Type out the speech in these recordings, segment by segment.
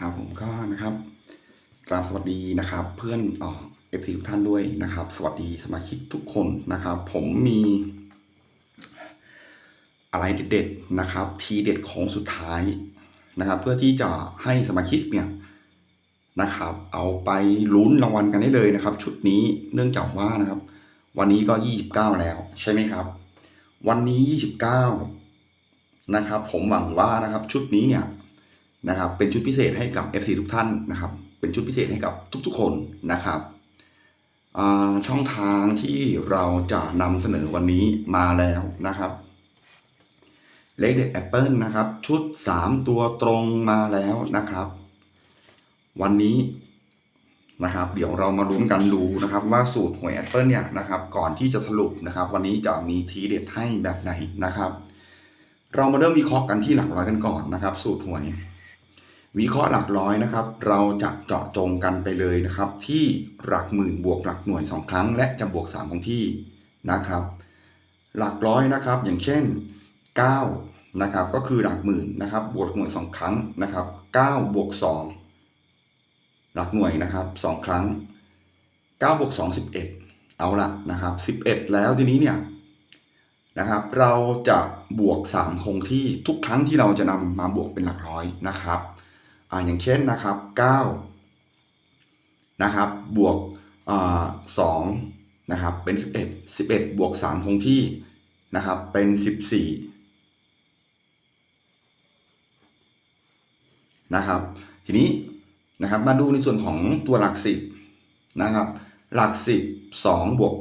ครับผมก็นะครับกราบสวัสดีนะครับ เพื่อนเอฟซีทุกท่านด้วยนะครับ สวัสดีสมาชิกทุกคนนะครับ ผมมีอะไรเด็ดๆนะครับ ทีเด็ดของสุดท้ายนะครับ เพื่อที่จะให้สมาชิกเนี่ยนะครับ เอาไปลุ้นรางวัลกันได้เลยนะครับ ชุดนี้เนื่องจากว่านะครับ วันนี้ก็ 29 แล้วใช่ไหมครับ วันนี้ 29 นะครับ ผมหวังว่านะครับ ชุดนี้เนี่ย นะครับ เป็นชุดพิเศษให้กับ FC ทุกท่านนะครับ เป็นชุดพิเศษให้กับทุกๆ คนนะครับช่องทางที่เราจะนำเสนอวันนี้มาแล้วนะครับ เลขเด็ดแอปเปิลนะครับ ชุด 3 ตัวตรงมาแล้วนะครับ วันนี้นะครับ เดี๋ยวเรามาลุ้นกันดูนะครับ ว่าสูตรหวยแอปเปิลเนี่ยนะครับ ก่อนที่จะสรุปนะครับ วันนี้จะมีทีเด็ดให้แบบไหนนะครับ เรามาเริ่มวิเคราะห์กันที่หลักร้อยกันก่อนนะครับ สูตรหวย วิเคราะห์หลักร้อยนะครับ เราจะเจาะจงกันไปเลยนะครับ ที่หลักหมื่นบวกหลักหน่วย 2 ครั้ง และจะบวก 3 ของที่นะครับ หลักร้อยนะครับ อย่างเช่น9นะครับก็คือหลักหมื่นนะครับ บวกหน่วย 2 ครั้งนะครับ9บวก2หลักหน่วยนะครับ 2 ครั้ง9บวก2 11 เอาละนะครับ 11 แล้วทีนี้เนี่ยนะครับ เราจะบวก 3 คงที่ทุกครั้งที่เราจะนำมาบวกเป็นหลักร้อยนะครับ อ่าอย่างเช่นนะครับ9นะครับบวกอ2นะครับเป็น 11 11 บวก 3 คงที่นะครับเป็น 14นะครับทีนี้นะครับมาดูในส่วนของตัวหลัก 10นะครับหลัก 10 2บวก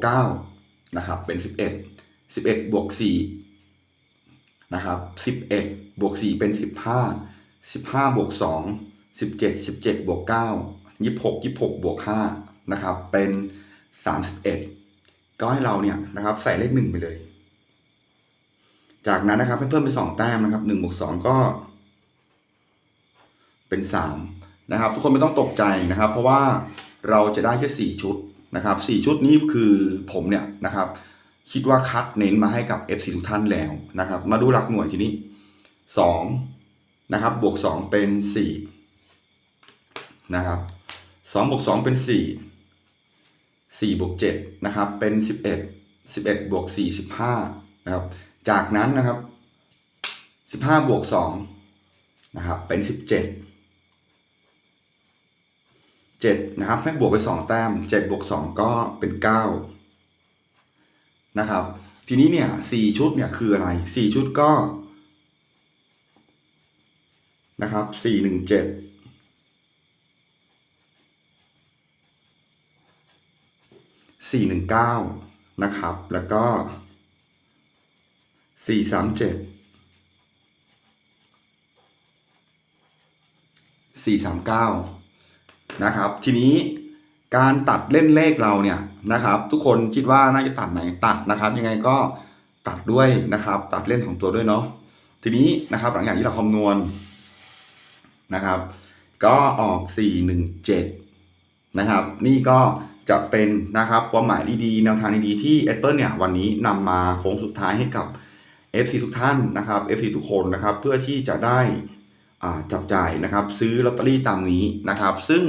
9นะครับเป็น 11 11บวก4นะครับ11บวก4เป็น 15 15บวก2 17 17บวก9 26 26บวก5นะครับ เป็น31ก็ให้เราเนี่ยนะครับ ใส่เลข1ไปเลย จากนั้นนะครับให้เพิ่มเป็น2แต้มนะครับ1บวก2ก็ เป็น3นะครับ ทุกคนไม่ต้องตกใจนะครับ เพราะว่าเราจะได้แค่4ชุดนะครับ4ชุดนี้คือผมเนี่ยนะครับ คิดว่าคัดเน้นมาให้กับ FC ทุกท่านแล้วนะครับ มาดูหลักหน่วยทีนี้2 นะครับ บวก 2 เป็น 4 นะครับ2บวก 2 เป็น 4 4 บวก 7 นะครับ เป็น 11 11 บวก 4 15 นะครับ จากนั้นนะครับ 15 บวก 2 นะครับ เป็น 17 7 นะครับ ให้บวกไป 2 แต้ม 7 บวก 2 ก็เป็น 9 นะครับ ทีนี้เนี่ย4ชุดเนี่ยคืออะไร 4 ชุดก็ นะครับ4 1 7 4 1 9นะครับ แล้วก็4 3 7 4 3 9นะครับ ทีนี้การตัดเล่นเลขเราเนี่ยนะครับ ทุกคนคิดว่าน่าจะตัดไหมตัดนะครับ ยังไงก็ตัดด้วยนะครับ ตัดเล่นของตัวด้วยเนาะทีนี้นะครับหลังจากที่เราคำนวณ นะครับ ก็ออก 417 นะครับ นี่ก็จะเป็นนะครับความหมายดีๆ แนวทางดีๆที่ Apple เนี่ยวันนี้นำมาโค้งสุดท้ายให้กับ FC ทุกท่านนะครับ FC ทุกคนนะครับเพื่อที่จะได้อ่าจับจ่ายนะครับซื้อลอตเตอรี่ตามนี้นะครับ ซึ่ง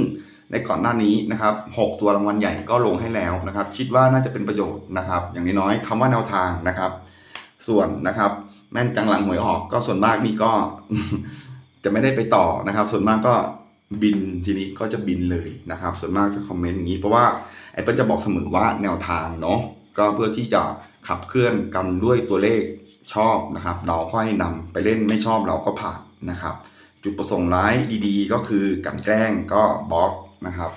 ในก่อนหน้านี้นะครับ6ตัวรางวัลใหญ่ก็ลงให้แล้วนะครับ คิดว่าน่าจะเป็นประโยชน์นะครับ อย่างน้อยๆคำว่าแนวทางนะครับ ส่วนนะครับแม่นจังหลังหวยออกก็ส่วนมากนี่ก็ จะไม่ได้ไปต่อนะครับ ส่วนมากก็บินทีนี้ก็จะบินเลยนะครับ ส่วนมากจะคอมเมนต์อย่างนี้ เพราะว่าไอ้เปิ้ลจะบอกเสมอว่าแนวทางเนาะก็เพื่อที่จะขับเคลื่อนกันด้วยตัวเลขชอบนะครับ เราค่อยนำไปเล่นไม่ชอบเราก็ผ่านนะครับ จุดประสงค์ร้ายดีๆ ก็คือกันแกล้งก็บล็อกนะครับ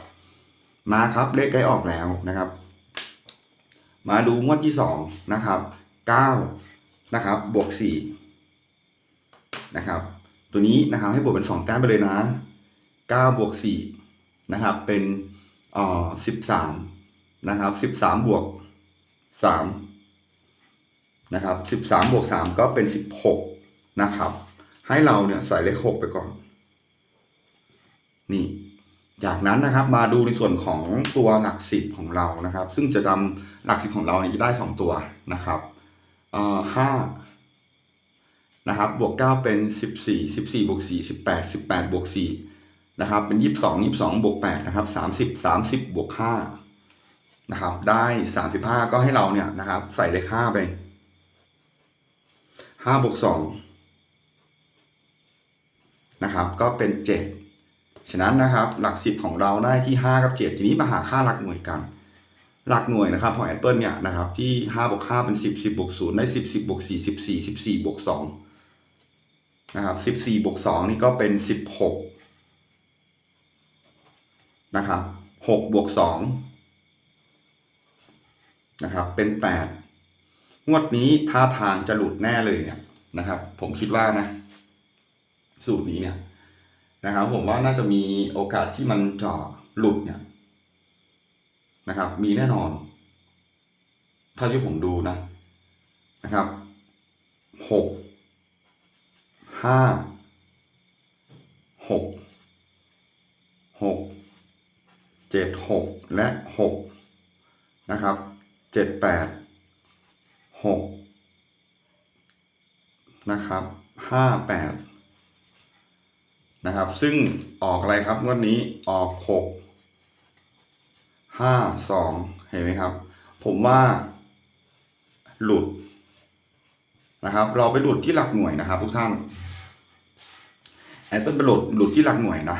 มาครับเลขใกล้ออกแล้วนะครับ มาดูงวดที่สองนะครับเก้านะครับบวกสี่นะครับ ตัวนี้นะครับให้บวกเป็นสองแต้มไปเลยนะเก้าบวกสี่นะครับ เป็นเอ่อสิบสามนะครับสิบสามบวกสามนะครับสิบสามบวกสามก็เป็นสิบหกนะครับ ให้เราเนี่ยใส่เลขหกไปก่อน นี่ จากนั้นนะครับมาดูในส่วนของตัวหลักสิบของเรานะครับ ซึ่งจะจำหลักสิบของเราเนี่ยจะได้สองตัวนะครับเอ่อห้า นะครับบวกเก้าเป็นสิบสี่สิบสี่บวกสี่สิบแปดสิบแปดบวกสี่นะครับเป็นยี่สิบสองยี่สิบสองบวกแปดนะครับสามสิบสามสิบบวกห้านะครับได้สามสิบห้าก็ให้เราเนี่ยนะครับ ใส่เลขห้าไปห้าบวกสองนะครับก็เป็นเจ็ดฉะนั้นนะครับหลักสิบของเราได้ที่ห้ากับเจ็ดทีนี้มาหาค่าหลักหน่วยกัน หลักหน่วยนะครับของแอปเปิลเนี่ยนะครับที่ห้าบวกห้าเป็นสิบสิบบวกศูนย์ได้สิบสิบบวกสี่สิบสี่สิบสี่บวกสอง นะครับสิบสี่บวกสองนี่ก็เป็นสิบหกนะครับหกบวกสองนะครับ เป็นแปดงวดนี้ท่าทางจะหลุดแน่เลยเนี่ยนะครับ ผมคิดว่านะ สูตรนี้เนี่ยนะครับ ผมว่าน่าจะมีโอกาสที่มันจะหลุดเนี่ยนะครับ มีแน่นอนเท่าที่ผมดูนะนะครับหก ห้าหกหกเจ็ดหกและหกนะครับเจ็ดแปดหกนะครับห้าแปดนะครับ ซึ่งออกอะไรครับงวดนี้ออกหกห้าสองเห็นไหมครับ ผมว่าหลุดนะครับ เราไปหลุดที่หลักหน่วยนะครับทุกท่าน แอปเปิลไปหลุดหลุดที่หลักหน่วยนะ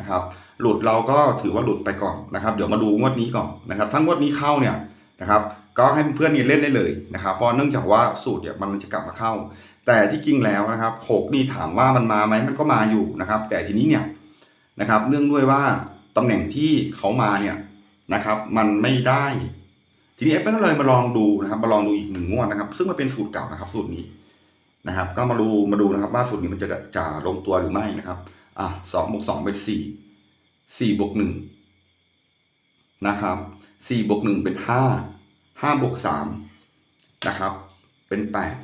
นะครับหลุดเราก็ถือว่าหลุดไปก่อนนะครับเดี๋ยวมาดูงวดนี้ก่อนนะครับถ้างวดนี้เข้าเนี่ยนะครับก็ให้เพื่อนๆนี่เล่นได้เลยนะครับเพราะเนื่องจากว่าสูตรเนี่ยมันจะกลับมาเข้า แต่ที่จริงแล้วนะครับหกนี่ถามว่ามันมาไหมมันก็มาอยู่นะครับ แต่ทีนี้เนี่ยนะครับเนื่องด้วยว่าตำแหน่งที่เขามาเนี่ยนะครับมันไม่ได้ ทีนี้แอปเปิลก็เลยมาลองดูนะครับมาลองดูอีกหนึ่งงวดนะครับ ซึ่งมันเป็นสูตรเก่านะครับสูตรนี้ นะครับ ก็มาดูมาดูนะครับว่าสูตรนี้มันจะจะลงตัวหรือไม่นะครับ อะสองบวกสองเป็นสี่สี่บวกหนึ่งนะครับสี่บวกหนึ่งเป็นห้าห้าบวกสามนะครับ เป็นแปด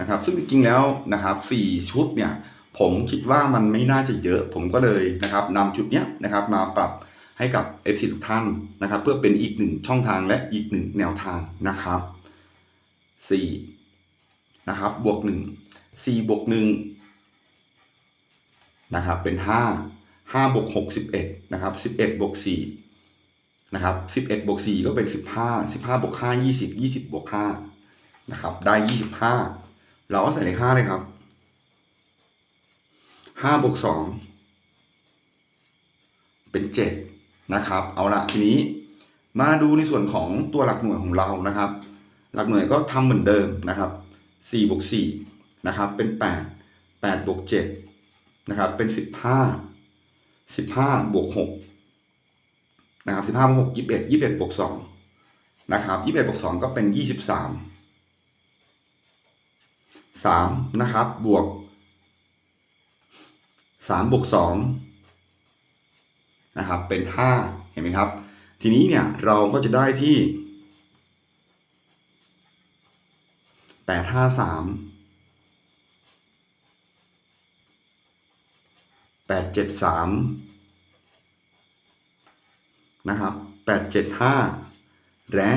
นะครับ ซึ่งจริงๆแล้วนะครับสี่ชุดเนี่ย ผมคิดว่ามันไม่น่าจะเยอะ ผมก็เลยนะครับนำจุดเนี้ยนะครับ มาปรับให้กับ FC ทุกท่านนะครับ เพื่อเป็นอีกหนึ่งช่องทางและอีกหนึ่งแนวทางนะครับ สี่นะครับบวกหนึ่งสี่บวกหนึ่งนะครับเป็นห้าห้าบวกหกสิบเอ็ดนะครับสิบเอ็ดบวกสี่นะครับสิบเอ็ดบวกสี่ก็เป็นสิบห้าสิบห้าบวกห้ายี่สิบยี่สิบบวกห้านะครับได้ยี่สิบห้าเราก็ใส่เลขห้าเลยครับห้าบวกสองเป็นเจ็ดนะครับ เอาละทีนี้มาดูในส่วนของตัวหลักหน่วยของเรานะครับ หลักหน่วยก็ทำเหมือนเดิมนะครับสี่บวกสี่นะครับเป็นแปดแปดบวกเจ็ดนะครับเป็นสิบห้าสิบห้าบวกหกนะครับสิบห้าบวกหกยี่สิบเอ็ดยี่สิบเอ็ดบวกสองนะครับยี่สิบเอ็ดบวกสองก็เป็นยี่สิบสามสามนะครับบวกสามบวกสองนะครับเป็นห้าเห็นไหมครับ ทีนี้เนี่ยเราก็จะได้ที่ แปดห้าสามแปดเจ็ดสามนะครับแปดเจ็ดห้าและ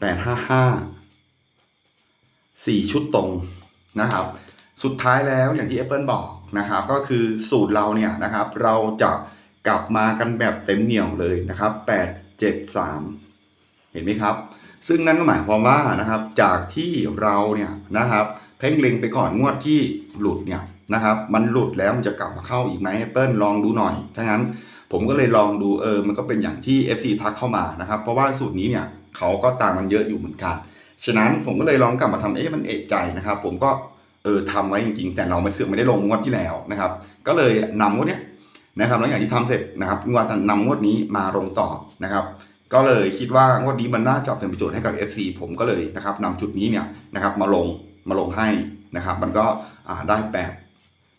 แปดห้าห้าสี่ชุดตรงนะครับ สุดท้ายแล้วอย่างที่ Apple บอกนะครับ ก็คือสูตรเราเนี่ยนะครับ เราจะกลับมากันแบบเต็มเหนี่ยวเลยนะครับ8 7 3เห็นไหมครับ ซึ่งนั่นก็หมายความว่านะครับจากที่เราเนี่ยนะครับเพ่งเล็งไปก่อนงวดที่หลุดเนี่ยนะครับมันหลุดแล้วมันจะกลับมาเข้าอีกไหม Apple ลองดูหน่อยถ้างั้นผมก็เลยลองดูเออมันก็เป็นอย่างที่ FC ทักเข้ามานะครับ เพราะว่าสูตรนี้เนี่ยเขาก็ตามมันเยอะอยู่เหมือนกัน ฉะนั้นผมก็เลยลองกลับมาทำเอ๊ะมันเอะใจนะครับ ผมก็เออทำไว้จริงๆ แต่เราไม่เสือกไม่ได้ลงงวดที่แล้วนะครับ ก็เลยนำงวดเนี้ยนะครับหลังจากที่ทำเสร็จนะครับงวดนำงวดนี้มาลงต่อนะครับ ก็เลยคิดว่างวดนี้มันน่าจะเป็นประโยชน์ให้กับ FC ผมก็เลยนะครับนำจุดนี้เนี่ยนะครับมาลงมาลงให้นะครับมันก็ได้แปด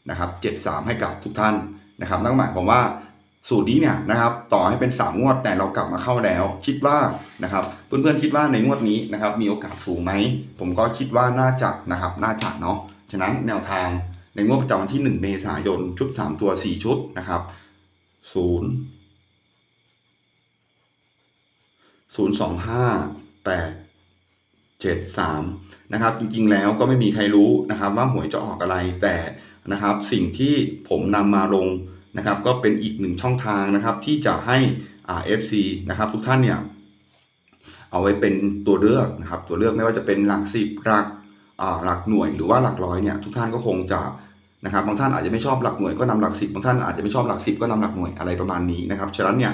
นะครับเจ็ดสามให้กับทุกท่านนะครับนั่นหมายความว่าสูตรนี้เนี่ยนะครับต่อให้เป็น 3 งวดแต่เรากลับมาเข้าแล้ว คิดว่านะครับเพื่อนๆคิดว่าในงวดนี้นะครับมีโอกาสสูงไหม ผมก็คิดว่าน่าจะนะครับน่าจะเนาะฉะนั้นแนวทางในงวดประจำวันที่ 1 เมษายนชุด 3 ตัว 4 ชุดนะครับ0 0 2 5 8เจ็ดสามนะครับ จริงๆแล้วก็ไม่มีใครรู้นะครับว่าหวยจะออกอะไรแต่นะครับ สิ่งที่ผมนำมาลงนะครับ ก็เป็นอีกหนึ่งช่องทางนะครับ ที่จะให้อ่า FC นะครับ ทุกท่านเนี่ยเอาไว้เป็นตัวเลือกนะครับ ตัวเลือกไม่ว่าจะเป็นหลักสิบหลักหลักหน่วยหรือว่าหลักร้อยเนี่ยทุกท่านก็คงจะนะครับบางท่านอาจจะไม่ชอบหลักหน่วยก็นำหลักสิบบางท่านอาจจะไม่ชอบหลักสิบก็นำหลักหน่วยอะไรประมาณนี้นะครับฉะนั้นเนี่ย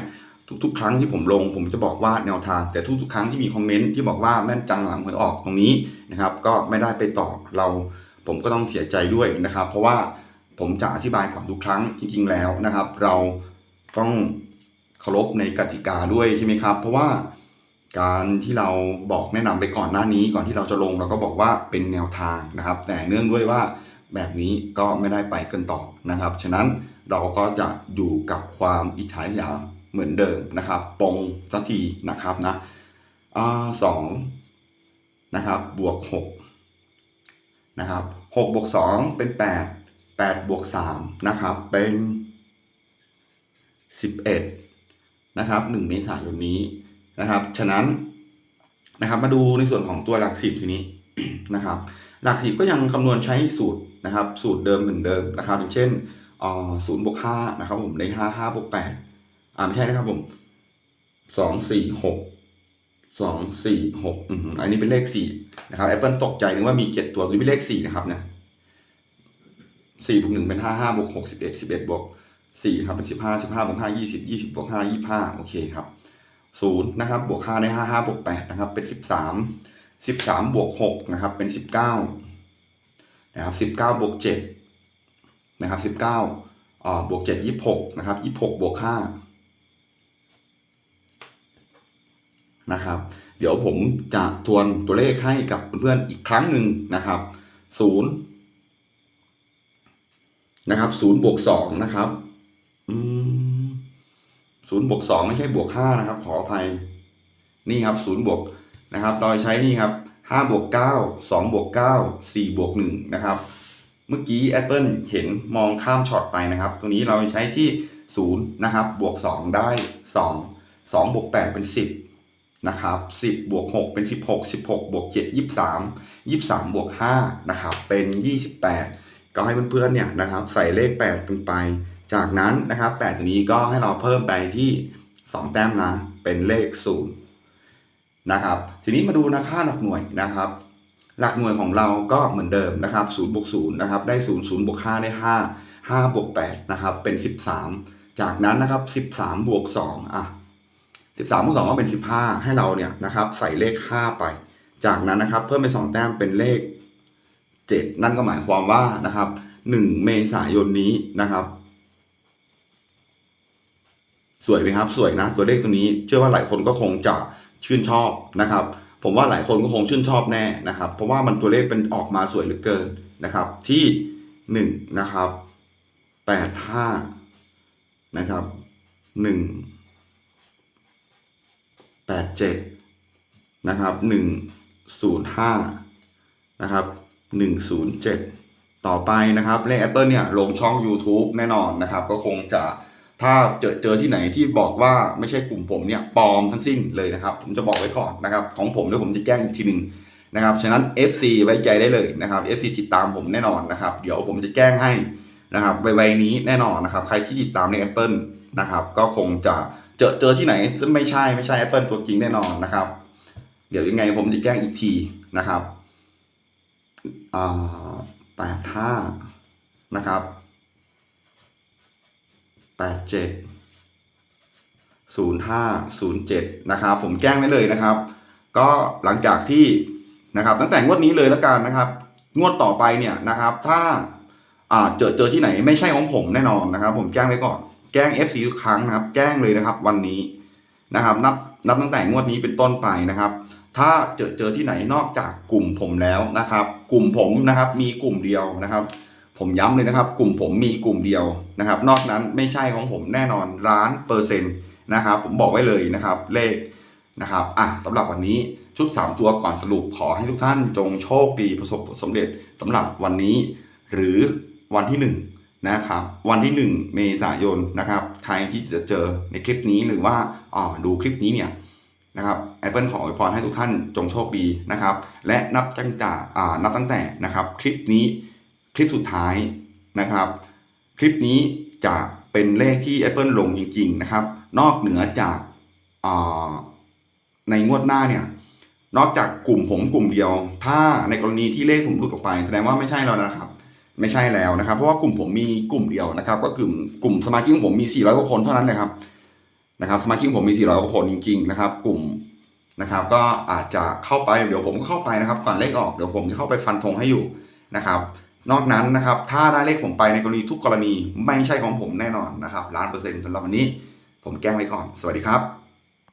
ทุกๆ ครั้งที่ผมลง ผมจะบอกว่าแนวทาง แต่ทุกๆ ครั้งที่มีคอมเมนต์ที่บอกว่าแม่นจังหลังหวยออกตรงนี้นะครับ ก็ไม่ได้ไปต่อเราผมก็ต้องเสียใจด้วยนะครับ เพราะว่าผมจะอธิบายก่อนทุกครั้งจริง ๆ แล้วนะครับ เราต้องเคารพในกติกาด้วยใช่ไหมครับ เพราะว่าการที่เราบอกแนะนำไปก่อนหน้านี้ก่อนที่เราจะลงเราก็บอกว่าเป็นแนวทางนะครับ แต่เนื่องด้วยว่าแบบนี้ก็ไม่ได้ไปกันต่อนะครับ ฉะนั้นเราก็จะอยู่กับความอิจฉาริษยา เหมือนเดิมนะครับปงสักทีนะครับนะอ่าสองนะครับบวกหกนะครับหกบวกสองเป็นแปดแปดบวกสามนะครับเป็นสิบเอ็ดนะครับหนึ่งเมษายนนี้นะครับ ฉะนั้นนะครับมาดูในส่วนของตัวหลักสิบทีนี้นะครับ หลักสิบก็ยังคำนวณใช้สูตรนะครับ สูตรเดิมเหมือนเดิมนะครับอย่างเช่นศูนย์บวกห้านะครับผมได้ห้าห้าบวกแปด อ่าไม่ใช่นะครับผมสองสี่หกสองสี่หกอืมอันนี้เป็นเลขสี่นะครับแอปเปิลตกใจนึกว่ามีเจ็ดตัวตัวนี้เป็นเลขสี่นะครับเนี่ยสี่บวกหนึ่งเป็นห้าห้าบวกหกสิบเอ็ดสิบเอ็ดบวกสี่ครับเป็นสิบห้าสิบห้าบวกห้ายี่สิบยี่สิบบวกห้ายี่ห้าโอเคครับศูนย์นะครับบวกห้าได้ห้าห้าบวกแปดนะครับ เป็นสิบสามสิบสามบวกหกนะครับ เป็นสิบเก้านะครับสิบเก้าบวกเจ็ดนะครับสิบเก้าอ่าบวกเจ็ดยี่หกนะครับยี่หกบวกห้า นะครับ เดี๋ยวผมจะทวนตัวเลขให้กับเพื่อนๆอีกครั้งหนึ่งนะครับศูนย์นะครับศูนย์บวกสองนะครับอืมศูนย์บวกสองไม่ใช่บวกห้านะครับ ขออภัยนี่ครับศูนย์บวกนะครับเราใช้นี่ครับห้าบวกเก้าสองบวกเก้าสี่บวกหนึ่งนะครับ เมื่อกี้ Apple เห็นมองข้ามช็อตไปนะครับตัวนี้เราใช้ที่ศูนย์นะครับ บวกสองได้สองสองบวกแปดเป็นสิบ นะครับสิบบวกหกเป็นสิบหกสิบหกบวกเจ็ดยี่สิบสามยี่สามบวกห้านะครับเป็นยี่สิบแปดก็ให้เพื่อนๆเนี่ยนะครับใส่เลขแปดลงไป จากนั้นนะครับแปดตัวนี้ก็ให้เราเพิ่มไปที่สองแต้มนะเป็นเลขศูนย์นะครับทีนี้มาดูนะค่าหลักหน่วยนะครับ หลักหน่วยของเราก็เหมือนเดิมนะครับศูนย์บวกศูนย์นะครับได้ศูนย์ศูนย์บวกห้าได้ห้าห้าบวกแปดนะครับเป็นสิบสามจากนั้นนะครับสิบสามบวกสองอะ สิบสามบวกสองก็เป็นสิบห้าให้เราเนี่ยนะครับใส่เลขห้าไป จากนั้นนะครับ เพิ่มไปสองแต้มเป็นเลขเจ็ดนั่นก็หมายความว่านะครับหนึ่งเมษายนนี้นะครับ สวยไหมครับ สวยนะ ตัวเลขตัวนี้ เชื่อว่าหลายคนก็คงจะชื่นชอบนะครับ ผมว่าหลายคนก็คงชื่นชอบแน่นะครับ เพราะว่ามันตัวเลขเป็นออกมาสวยเหลือเกินนะครับ ที่หนึ่งนะครับแปดห้านะครับห นึ่งแปดเจ็ดนะครับหนึ่งศูนย์ห้านะครับหนึ่งศูนย์เจ็ดต่อไปนะครับเลข Apple เนี่ยลงช่อง YouTube แน่นอนนะครับ ก็คงจะถ้าเจอเจอที่ไหนที่บอกว่าไม่ใช่กลุ่มผมเนี่ยปลอมทั้งสิ้นเลยนะครับ ผมจะบอกไว้ก่อนนะครับของผมเดี๋ยวผมจะแจ้งอีกทีหนึ่งนะครับฉะนั้น FC ไว้ใจได้เลยนะครับ FC ติดตามผมแน่นอนนะครับเดี๋ยวผมจะแจ้งให้นะครับไวๆนี้แน่นอนนะครับ ใครที่ติดตามใน Apple นะครับ ก็คงจะ อเจอที่ไหนไม่ใช่ไม่ใช่ Apple ตัวจริงแน่นอนนะครับ เดี๋ยวยังไงผมจะแจ้งอีกทีนะครับอ่าแปดห้านะครับแปดเจ็ดศูนย์ห้าศูนย์เจ็ดนะครับผมแจ้งไว้เลยนะครับ ก็หลังจากที่นะครับตั้งแต่งวดนี้เลยแล้วกันนะครับ งวดต่อไปเนี่ยนะครับ ถ้าอ่าเจอเจอที่ไหนไม่ใช่ของผมแน่นอนนะครับ ผมแจ้งไว้ก่อน แจ้ง FC ทุกครั้งนะครับ แจ้งเลยนะครับ วันนี้นะครับ นับนับตั้งแต่งวดนี้เป็นต้นไปนะครับ ถ้าเจอเจอที่ไหนนอกจากกลุ่มผมแล้วนะครับ กลุ่มผมนะครับ มีกลุ่มเดียวนะครับ ผมย้ำเลยนะครับ กลุ่มผมมีกลุ่มเดียวนะครับ นอกนั้นไม่ใช่ของผมแน่นอนล้านเปอร์เซ็นต์นะครับ ผมบอกไว้เลยนะครับ เลขนะครับอะสำหรับวันนี้ชุด 3 ตัวก่อนสรุปขอให้ทุกท่านจงโชคดีประสบผลสำเร็จสำหรับวันนี้ หรือวันที่ 1 นะครับ วันที่ 1 เมษายนนะครับ ใครที่จะเจอในคลิปนี้หรือว่าอ่าดูคลิปนี้เนี่ยนะครับ Apple ขออวยพรให้ทุกท่านจงโชคดีนะครับ และนับตั้งแต่อ่านับตั้งแต่นะครับคลิปนี้คลิปสุดท้ายนะครับ คลิปนี้จะเป็นเลขที่ Apple ลงจริง ๆ นะครับ นอกเหนือจากาในงวดหน้าเนี่ยนอกจากกลุ่มผมกลุ่มเดียว ถ้าในกรณีที่เลขผมหลุดออกไป แสดงว่าไม่ใช่แล้วนะครับ ไม่ใช่แล้วนะครับ เพราะว่ากลุ่มผมมีกลุ่มเดียวนะครับ ก็กลุ่มกลุ่มสมาชิกของผมมี 400กว่าคนเท่านั้นเลยครับนะครับ สมาชิกของผมมี 400กว่าคนจริง ๆ นะครับ กลุ่มนะครับ ก็อาจจะเข้าไปเดี๋ยวผมก็เข้าไปนะครับ ก่อนเลขออกเดี๋ยวผมจะเข้าไปฟันธงให้อยู่นะครับ นอกนั้นนะครับ ถ้าได้เลขผมไปในกรณีทุกกรณีไม่ใช่ของผมแน่นอนนะครับล้านเปอร์เซ็นต์สำหรับวันนี้ ผมแกล้งไว้ก่อน สวัสดีครับ